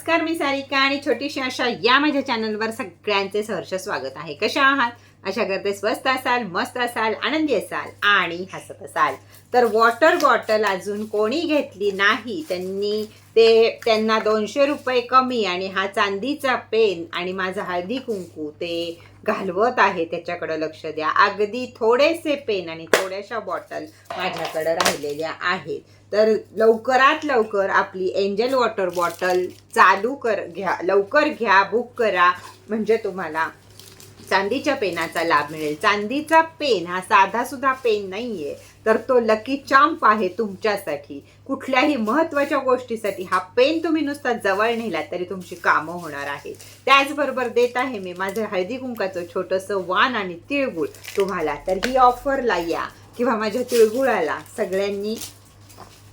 नमस्कार मी सारिका आणि छोटीशी आशा या माझ्या चॅनलवर सगळ्यांचे सहर्ष स्वागत आहे. कशा आहात? अशा करते स्वस्त असाल मस्त असाल आनंदी असाल आणि हसत असाल. तर वॉटर बॉटल अजून कोणी घेतली नाही. त्यांनी ते त्यांना दोनशे रुपये कमी आणि हा चांदीचा पेन आणि माझा हळदी कुंकू ते घालवत आहे. त्याच्याकडं लक्ष द्या. अगदी थोडेसे पेन आणि थोड्याशा बॉटल माझ्याकडं राहिलेल्या आहेत. तर लवकरात लवकर आपली एंजल वॉटर बॉटल चालू कर घ्या लवकर घ्या बुक करा. म्हणजे तुम्हाला चांदीच्या पेनाचा लाभ मिळेल. चांदीचा पेन हा साधा सुद्धा पेन नाहीये. तर तो लकी चांप आहे तुमच्यासाठी. कुठल्याही महत्त्वाच्या गोष्टीसाठी हा पेन तुम्ही नुसता जवळ नेला तरी तुमची कामं होणार आहेत. त्याचबरोबर देत आहे मी माझं हळदी कुंकाचं छोटंसं वाण आणि तिळगुळ तुम्हाला. तर ही ऑफरला या किंवा माझ्या तिळगुळाला सगळ्यांनी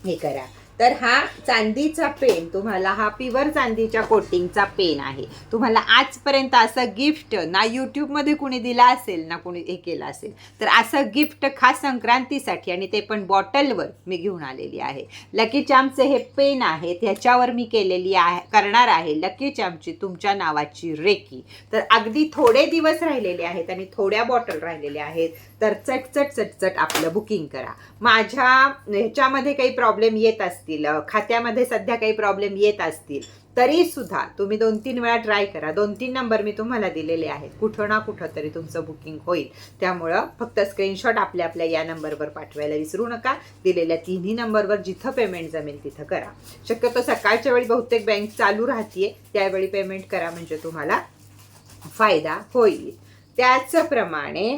हे करा. तर हा चांदीचा पेन तुम्हाला हा प्युअर चांदीच्या कोटिंगचा पेन आहे. तुम्हाला आजपर्यंत असं गिफ्ट ना यूट्यूबमध्ये कुणी दिला असेल ना कुणी हे केलं असेल तर असं गिफ्ट खास संक्रांतीसाठी आणि ते पण बॉटलवर मी घेऊन आलेली आहे. लकी चॅम्पचे हे पेन आहेत ह्याच्यावर मी केलेली आहे करणार आहे लकी चॅम्पची तुमच्या नावाची रेकी. तर अगदी थोडे दिवस राहिलेले आहेत आणि थोड्या बॉटल राहिलेल्या आहेत तर चटचट चटचट आपलं बुकिंग करा. माझ्या ह्याच्यामध्ये काही प्रॉब्लेम येत असतील खात्यामध्ये सध्या काही प्रॉब्लेम येत असतील तरी सुद्धा तुम्ही दोन तीन वेळा ट्राय करा. दोन तीन नंबर मी तुम्हाला दिलेले आहेत. कुठं ना कुठं तरी तुमचं बुकिंग होईल. त्यामुळं फक्त स्क्रीनशॉट आपल्या आपल्या या नंबरवर पाठवायला विसरू नका. दिलेल्या तिन्ही नंबरवर जिथं पेमेंट जमेल तिथं करा. शक्यतो सकाळच्या वेळी बहुतेक बँक चालू राहतीये. त्यावेळी पेमेंट करा म्हणजे तुम्हाला फायदा होईल. त्याचप्रमाणे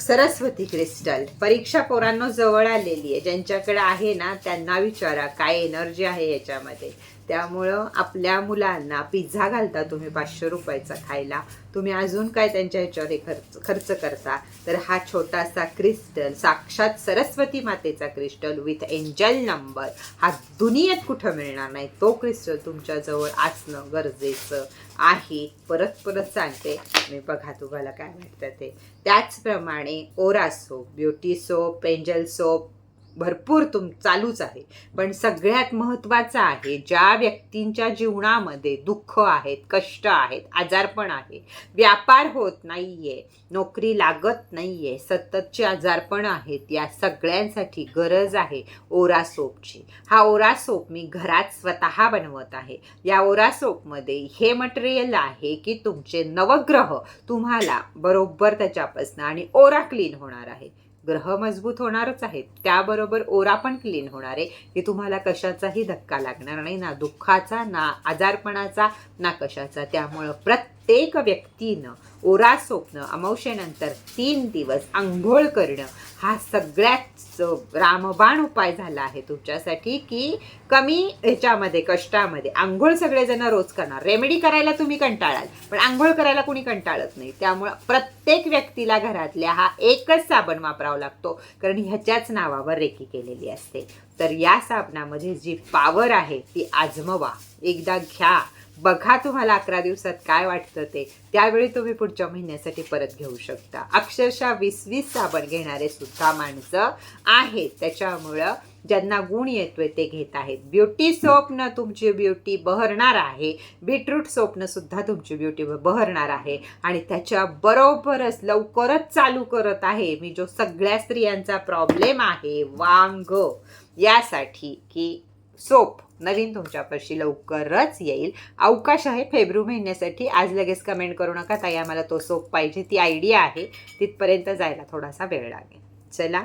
सरस्वती क्रिस्टल. परीक्षा पोरांनो जवळ आलेली आहे. ज्यांच्याकडे आहे ना त्यांना विचारा. काय एनर्जी आहे याच्यामध्ये. त्यामुळं आपल्या मुलांना पिझ्झा घालता तुम्ही पाचशे रुपयाचा खायला. तुम्ही अजून काय त्यांच्या ह्याच्यावर हे खर्च खर्च करता? तर हा छोटासा क्रिस्टल साक्षात सरस्वती मातेचा क्रिस्टल विथ एंजल नंबर हा दुनियेत कुठं मिळणार नाही? तो क्रिस्टल तुमच्याजवळ असणं गरजेचं आहे. परत परत सांगते. मी बघा तुम्हाला काय वाटतं ते. त्याचप्रमाणे aura soap beauty soap angel soap भरपूर तुम चालूच आहे. पण सगळ्यात महत्त्वाचं आहे ज्या व्यक्तींच्या जीवनामध्ये दुःख आहेत कष्ट आहेत आजारपण आहे व्यापार होत नाहीये नोकरी लागत नाहीये सततचे आजारपण आहेत या सगळ्यांसाठी गरज आहे ओरा सोपची. हा ओरा सोप मी घरात स्वतः बनवत आहे. या ओरा सोपमध्ये हे मटेरियल आहे की तुमचे नवग्रह तुम्हाला बरोबर त्याच्यापासून आणि ओरा क्लीन होणार आहे. ग्रह मजबूत होणारच आहेत. त्याबरोबर ओरा पण क्लीन होणार आहे. की तुम्हाला कशाचाही धक्का लागणार नाही. ना दुःखाचा ना आजारपणाचा ना कशाचा. त्यामुळं प्रत्येक व्यक्तीनं ओरा सोपणं अमावशेनंतर तीन दिवस आंघोळ करणं हा सगळ्यात रामबाण उपाय झाला आहे तुमच्यासाठी की कमी ह्याच्यामध्ये कष्टामध्ये. आंघोळ सगळेजण रोज करणार. रेमेडी करायला तुम्ही कंटाळाल पण आंघोळ करायला कुणी कंटाळत नाही. त्यामुळं प्रत्येक व्यक्तीला घरातल्या हा एकच साबण वापरावा लागतो कारण ह्याच्याच नावावर रेकी केलेली असते. तर या साबणामध्ये जी पावर आहे ती आजमवा. एकदा घ्या. बघा तुम्हाला अकरा दिवसात काय वाटतं ते. त्यावेळी तुम्ही पुढच्या महिन्यासाठी परत घेऊ शकता. अक्षरशः वीस वीस साबण घेणारे सुद्धा माणसं आहेत. त्याच्यामुळं ज्यांना गुण येतोय ते घेत आहेत. ब्युटी सोपनं तुमची ब्युटी बहरणार आहे. बीटरूट सोपनं सुद्धा तुमची ब्युटी बहरणार आहे. आणि त्याच्या बरोबरच लवकरच चालू करत आहे. मी जो सगळ्या स्त्रियांचा प्रॉब्लेम आहे वांग. यासाठी की सोप. नवीन तुमच्यापाशी लवकरच येईल. अवकाश आहे फेब्रुवारी महिन्यासाठी. आज लगेच कमेंट करू नका. ताई आम्हाला तो सोप पाहिजे. ती आयडिया आहे. तिथपर्यंत जायला थोडासा वेळ लागेल. चला.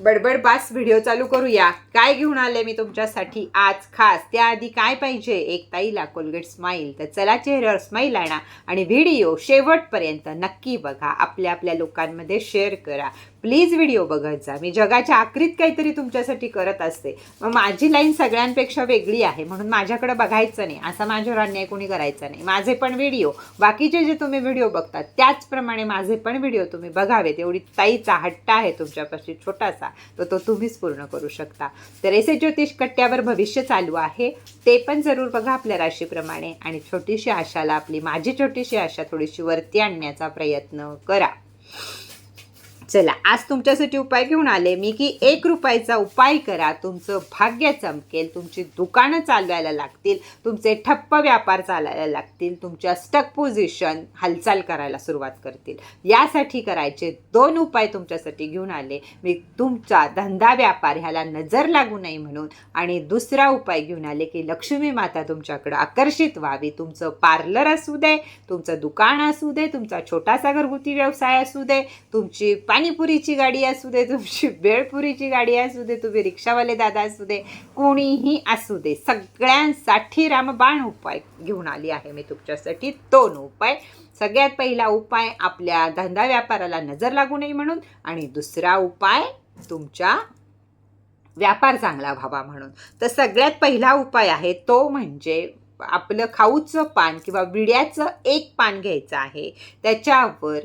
बडबड बास व्हिडिओ चालू करूया. काय घेऊन आले मी तुमच्यासाठी आज खास? त्याआधी काय पाहिजे? एक ताईला कोलगेट स्माईल तर चला चेहऱ्यावर स्माईल आणा. आणि व्हिडिओ शेवटपर्यंत नक्की बघा. आपल्या आपल्या लोकांमध्ये शेअर करा. प्लीज व्हिडिओ बघत जा मी जगाच्या आखरीत काहीतरी तुमच्यासाठी करत असते. मग माझी लाईन सगळ्यांपेक्षा वेगळी आहे. म्हणून माझ्याकडे बघायचं नाही. असा माझ्यावर अन्याय कोणी करायचा नाही. माझे पण व्हिडिओ बाकीचे जे तुम्ही व्हिडिओ बघतात त्याचप्रमाणे माझे पण व्हिडिओ तुम्ही बघावेत. एवढी ताईचा हट्टा आहे तुमच्यापाशी छोटासा. तर तो तुम्हीच पूर्ण करू शकता. तर एसे ज्योतिष कट्ट्यावर भविष्य चालू आहे. ते पण जरूर बघा आपल्या राशीप्रमाणे. आणि छोटीशी आशाला आपली माझी छोटीशी आशा थोडीशी वरती आणण्याचा प्रयत्न करा. चला आज तुमच्यासाठी उपाय घेऊन आले. मी की एक रुपयाचा उपाय करा. तुमचं भाग्य चमकेल. तुमची दुकानं चालवायला लागतील. तुमचे ठप्प व्यापार चालायला लागतील. तुमच्या स्टक पोझिशन हालचाल करायला सुरुवात करतील. यासाठी करायचे दोन उपाय तुमच्यासाठी घेऊन आले. मी तुमचा धंदा व्यापार ह्याला नजर लागू नये म्हणून आणि दुसरा उपाय घेऊन आले की लक्ष्मी माता तुमच्याकडं आकर्षित व्हावी. तुमचं पार्लर असू दे तुमचं दुकान असू दे तुमचा छोटासा घरगुती व्यवसाय असू दे तुमची पाणीपुरीची गाडी असू दे तुमची बेळपुरीची गाडी असू दे तुम्ही रिक्षावाले दादा असू दे कोणीही असू दे सगळ्यांसाठी रामबाण उपाय घेऊन आली आहे मी तुमच्यासाठी. दोन उपाय. सगळ्यात पहिला उपाय आपल्या धंदा व्यापाराला नजर लागू नये म्हणून आणि दुसरा उपाय तुमच्या व्यापार चांगला व्हावा म्हणून. तर सगळ्यात पहिला उपाय आहे तो म्हणजे आपलं खाऊचं पान किंवा विड्याचं एक पान घ्यायचं आहे. त्याच्यावर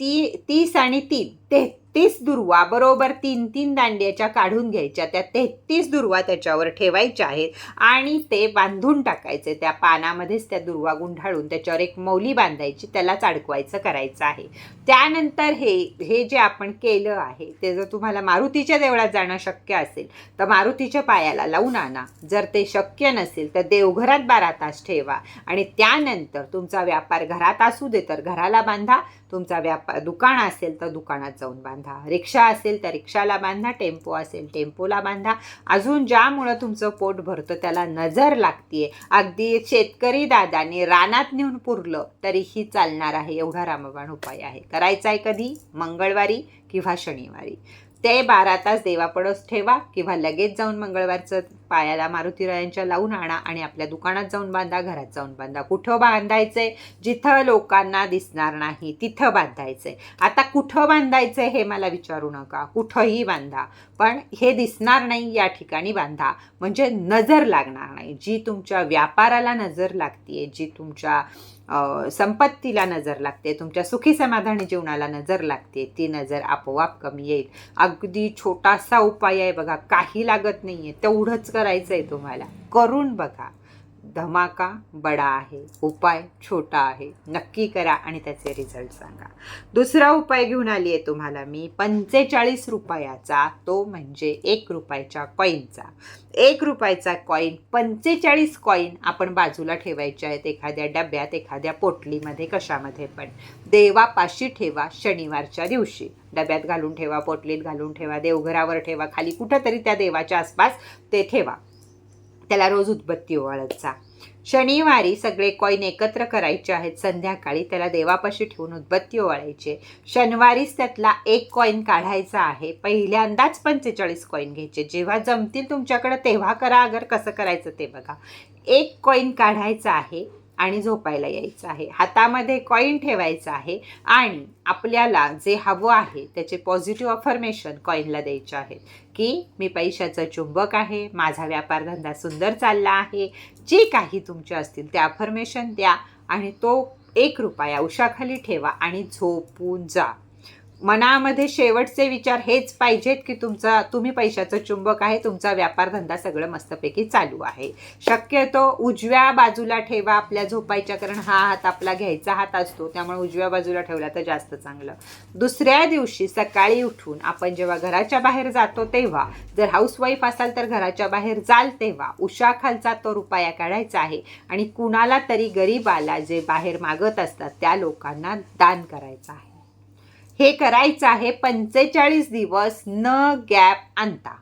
ती तीस आणि तीन तेहतीस दुर्वा बरोबर तीन तीन दांड्याच्या काढून घ्यायच्या त्या तेहतीस दुर्वा त्याच्यावर ठेवायच्या आहेत आणि ते बांधून टाकायचे त्या पानामध्येच त्या दुर्वा गुंढाळून त्याच्यावर एक मौली बांधायची त्यालाच अडकवायचं करायचं आहे. त्यानंतर हे हे जे आपण केलं आहे ते जर तुम्हाला मारुतीच्या देवळात जाणं शक्य असेल तर मारुतीच्या पायाला लावून आणा. जर ते शक्य नसेल तर देवघरात बारा तास ठेवा आणि त्यानंतर तुमचा व्यापार घरात असू दे तर घराला बांधा. तुमचा व्यापार दुकान असेल तर दुकानात जाऊन बांधा. रिक्षा असेल तर रिक्षाला बांधा टेम्पो असेल टेम्पोला बांधा. अजून ज्यामुळं तुमचं पोट भरतं त्याला नजर लागतीये. अगदी शेतकरी दादाने रानात नेऊन पुरलं तरीही चालणार आहे एवढा रामबाण उपाय आहे. करायचा आहे कधी? मंगळवारी किंवा शनिवारी? ते बारा तास देवापडस ठेवा किंवा लगेच जाऊन मंगळवारचं पायाला मारुतीरायांच्या लावून आणा आणि आपल्या दुकानात जाऊन बांधा घरात जाऊन बांधा. कुठं बांधायचंय जिथं लोकांना दिसणार नाही तिथं बांधायचंय आता कुठं बांधायचंय हे मला विचारू नका. कुठंही बांधा. पण हे दिसणार नाही या ठिकाणी बांधा. म्हणजे नजर लागणार नाही. जी तुमच्या व्यापाराला नजर लागते जी तुमच्या संपत्तीला नजर लागते तुमच्या सुखी समाधानी जीवनाला नजर लागते ती नजर आपोआप कमी येईल. अगदी छोटासा उपाय आहे बघा काही लागत नाही आहे तेवढंच करायचं आहे तुम्हाला. करून बघा. धमाका बडा आहे उपाय छोटा आहे नक्की करा आणि त्याचे रिझल्ट सांगा. दुसरा उपाय घेऊन आली आहे तुम्हाला मी पंचेचाळीस रुपयाचा तो म्हणजे एक रुपयाच्या कॉईनचा एक रुपयाचा कॉईन पंचेचाळीस कॉईन आपण बाजूला ठेवायचे आहेत एखाद्या डब्यात एखाद्या पोटलीमध्ये कशामध्ये पण. देवापाशी ठेवा शनिवारच्या दिवशी. डब्यात घालून ठेवा पोटलीत घालून ठेवा देवघरावर ठेवा खाली कुठंतरी त्या देवाच्या आसपास ते ठेवा. त्याला रोज उदबत्ती ओवाळत जा शनिवारी सगळे कॉईन एकत्र करायचे आहेत. संध्याकाळी त्याला देवापाशी ठेवून उदबत्ती ओवाळायचे. शनिवारीच त्यातला एक कॉईन काढायचा आहे. पहिल्यांदाच पंचेचाळीस कॉईन घ्यायचे. जेव्हा जमतील तुमच्याकडं तेव्हा करा. अगर कसं करायचं ते बघा. एक कॉईन काढायचा आहे. आणि झोपायला यायचं आहे. हातामध्ये कॉईन ठेवायचं आहे आणि आपल्याला जे हवं आहे त्याचे पॉझिटिव्ह अफर्मेशन कॉईनला द्यायचे आहेत. की मी पैशाचं चुंबक आहे माझा व्यापार धंदा सुंदर चालला आहे जे काही तुमचे असतील ते अफर्मेशन द्या आणि तो एक रुपया उशाखाली ठेवा आणि झोपून जा. मनामध्ये शेवटचे विचार हेच पाहिजेत की तुमचा तुम्ही पैशाचं चुंबक आहे तुमचा व्यापार धंदा सगळं मस्तपैकी चालू आहे. शक्यतो उजव्या बाजूला ठेवा आपल्या झोपायच्या कारण हा हात आपला घ्यायचा हात असतो त्यामुळे उजव्या बाजूला ठेवला तर जास्त चांगलं. दुसऱ्या दिवशी सकाळी उठून आपण जेव्हा घराच्या बाहेर जातो तेव्हा जर हाऊसवाईफ असाल तर घराच्या बाहेर जाल तेव्हा उशाखालचा तो रुपया काढायचा आहे आणि कुणाला तरी गरीबाला जे बाहेर मागत असतात त्या लोकांना दान करायचं आहे. हे करायचं आहे पंचेचाळीस दिवस न गॅप आणता.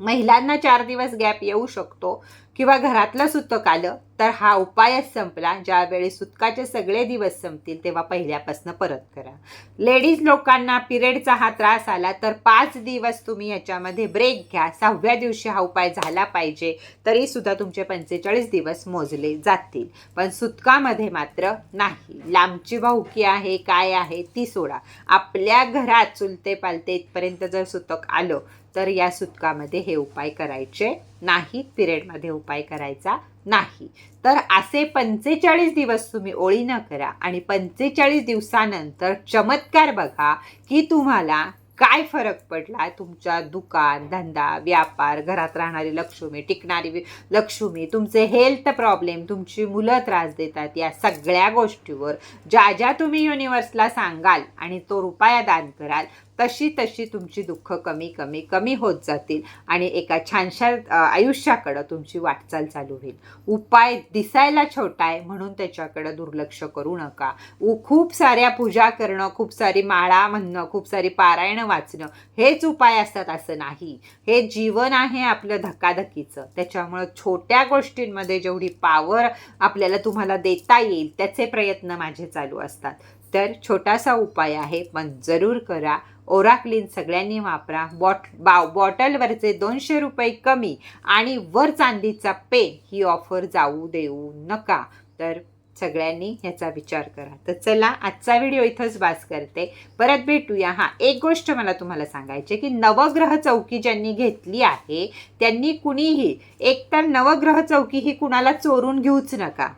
महिलांना चार दिवस गॅप येऊ शकतो. किंवा घरातलं सुतक आलं तर हा उपायच संपला. ज्यावेळी सुतकाचे सगळे दिवस संपतील तेव्हा पहिल्यापासून परत करा. लेडीज लोकांना पिरियडचा हा त्रास आला तर पाच दिवस तुम्ही याच्यामध्ये ब्रेक घ्या. सहाव्या दिवशी हा उपाय झाला पाहिजे तरी सुद्धा तुमचे पंचेचाळीस दिवस मोजले जातील. पण सुतकामध्ये मात्र नाही. लांबची भाऊकी आहे काय आहे ती सोडा. आपल्या घरात चुलते पालते इथपर्यंत जर सुतक आलं तर या सुतकामध्ये हे उपाय करायचे नाहीत पिरियडमध्ये उपाय करायचा नाही. तर असे पंचेचाळीस दिवस तुम्ही ओळीनं करा आणि पंचेचाळीस दिवसानंतर चमत्कार बघा की तुम्हाला काय फरक पडला तुमच्या दुकान धंदा व्यापार घरात राहणारी लक्ष्मी टिकणारी लक्ष्मी तुमचे हेल्थ प्रॉब्लेम तुमची मुलं त्रास देतात या सगळ्या गोष्टीवर ज्या ज्या तुम्ही युनिवर्सला सांगाल आणि तो रुपया दान कराल तशी तशी तुमची दुःख कमी कमी कमी होत जातील आणि एका छानशा आयुष्याकडं तुमची वाटचाल चालू होईल. उपाय दिसायला छोटा आहे म्हणून त्याच्याकडं दुर्लक्ष करू नका. उ- खूप साऱ्या पूजा करणं खूप सारी माळा म्हणणं खूप सारी पारायणं वाचणं हेच उपाय असतात असं नाही. हे जीवन आहे आपलं धकाधकीचं. त्याच्यामुळं छोट्या गोष्टींमध्ये जेवढी पावर आपल्याला तुम्हाला देता येईल त्याचे प्रयत्न माझे चालू असतात. तर छोटासा उपाय आहे पण जरूर करा. ओराक्लीन सगळ्यांनी वापरा. बॉट बा बॉटलवरचे दोनशे रुपये कमी आणि वर चांदीचा पेन ही ऑफर जाऊ देऊ नका. तर सगळ्यांनी ह्याचा विचार करा. तर चला आजचा व्हिडिओ इथंच बास करते. परत भेटूया. हां एक गोष्ट मला तुम्हाला सांगायची की नवग्रह चौकी ज्यांनी घेतली आहे त्यांनी कुणीही एकतर नवग्रह चौकी ही कुणाला चोरून घेऊच नका.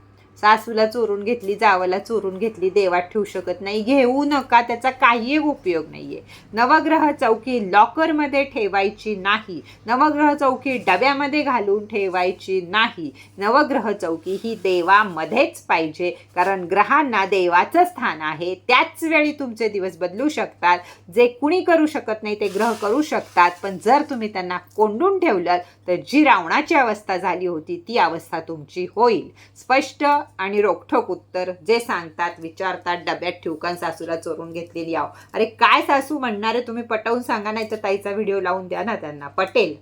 सासूला चोरून घेतली जावाला चोरून घेतली देवात ठेवू शकत नाही. घेऊ नका त्याचा काही उपयोग नाहीये. नवग्रह चौकी लॉकरमध्ये ठेवायची नाही. नवग्रह चौकी डब्यामध्ये घालून ठेवायची नाही. नवग्रह चौकी ही देवामध्येच पाहिजे कारण ग्रहांना देवाचं स्थान आहे. त्याच वेळी तुमचे दिवस बदलू शकतात. जे कुणी करू शकत नाही ते ग्रह करू शकतात. पण जर तुम्ही त्यांना कोंडून ठेवलं तर जी रावणाची अवस्था झाली होती ती अवस्था तुमची होईल. स्पष्ट? आणि रोखठोक उत्तर जे सांगतात विचारतात डब्यात ठेवकान सासूला चोरून घेतलेली आव अरे काय सासू म्हणणारे तुम्ही पटवून सांगा नाही तर ताईचा व्हिडिओ लावून द्या ना त्यांना. पटेल.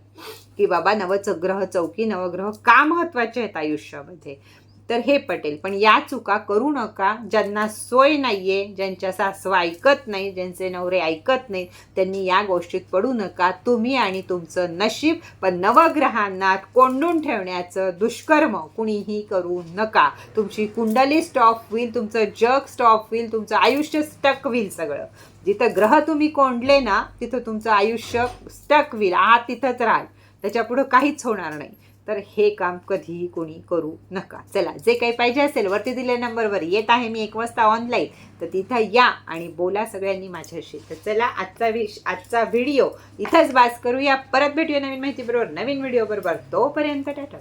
की बाबा नवचग्रह चौकी नवग्रह का महत्त्वाचे आहेत आयुष्यामध्ये? तर हे पटेल. पण या चुका करू नका. ज्यांना सोय नाहीये ज्यांच्या सासू ऐकत नाही ज्यांचे नवरे ऐकत नाहीत त्यांनी या गोष्टीत पडू नका. तुम्ही आणि तुमचं नशीब पण नवग्रहांना कोंडून ठेवण्याचं दुष्कर्म कुणीही करू नका. तुमची कुंडली स्टॉप होईल तुमचं जग स्टॉप होईल तुमचं आयुष्य स्टक होईल सगळं. जिथं ग्रह तुम्ही कोंडले ना तिथं तुमचं आयुष्य स्टक होईल आहात तिथंच राहाल. त्याच्या पुढं काहीच होणार नाही. तर हे काम कधीही कोणी करू नका. चला जे काही पाहिजे असेल वरती दिलेल्या नंबरवर येत आहे मी एक वाजता ऑनलाईन तर तिथं या आणि बोला सगळ्यांनी माझ्याशी. तर चला आजचा विश आजचा व्हिडिओ इथंच बास करूया. परत भेटूया नवीन माहिती बरोबर नवीन व्हिडिओ बरोबर. तोपर्यंत टाटा.